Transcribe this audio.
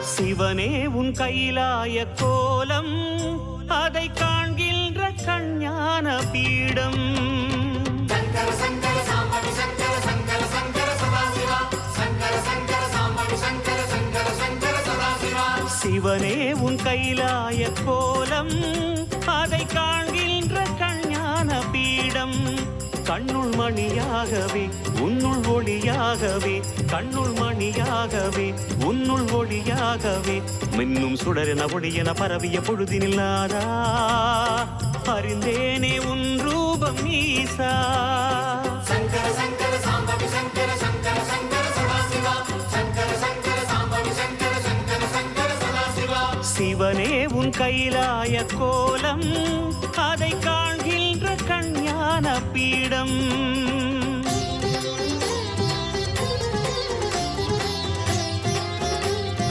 சிவனே உன் கைலாய கோலம் அதை காண்கின்ற கஞ்ஞான பீடம். சிவனே உன் கைலாய கோலம் அதை காண்கின்ற கண்ணுள் மணியாகவே உன்னுள் ஒளியாகவே கண்ணுள் மணியாகவே உன்னுள் ஒளியாகவே. மின்னும் சுடரென ஒளியென பரவிய பொழுதினில்லாதா அறிந்தேனே உன் ரூபம் ஈசா. சங்கர சங்கர சாம்பவி சங்கர சங்கர சங்கர சதாசிவா. சங்கர சங்கர சாம்பவி சங்கர சங்கர சங்கர சதாசிவா. சிவனே உன் கைலாய கோலம் அதை கஞ்ஞான பீடம்.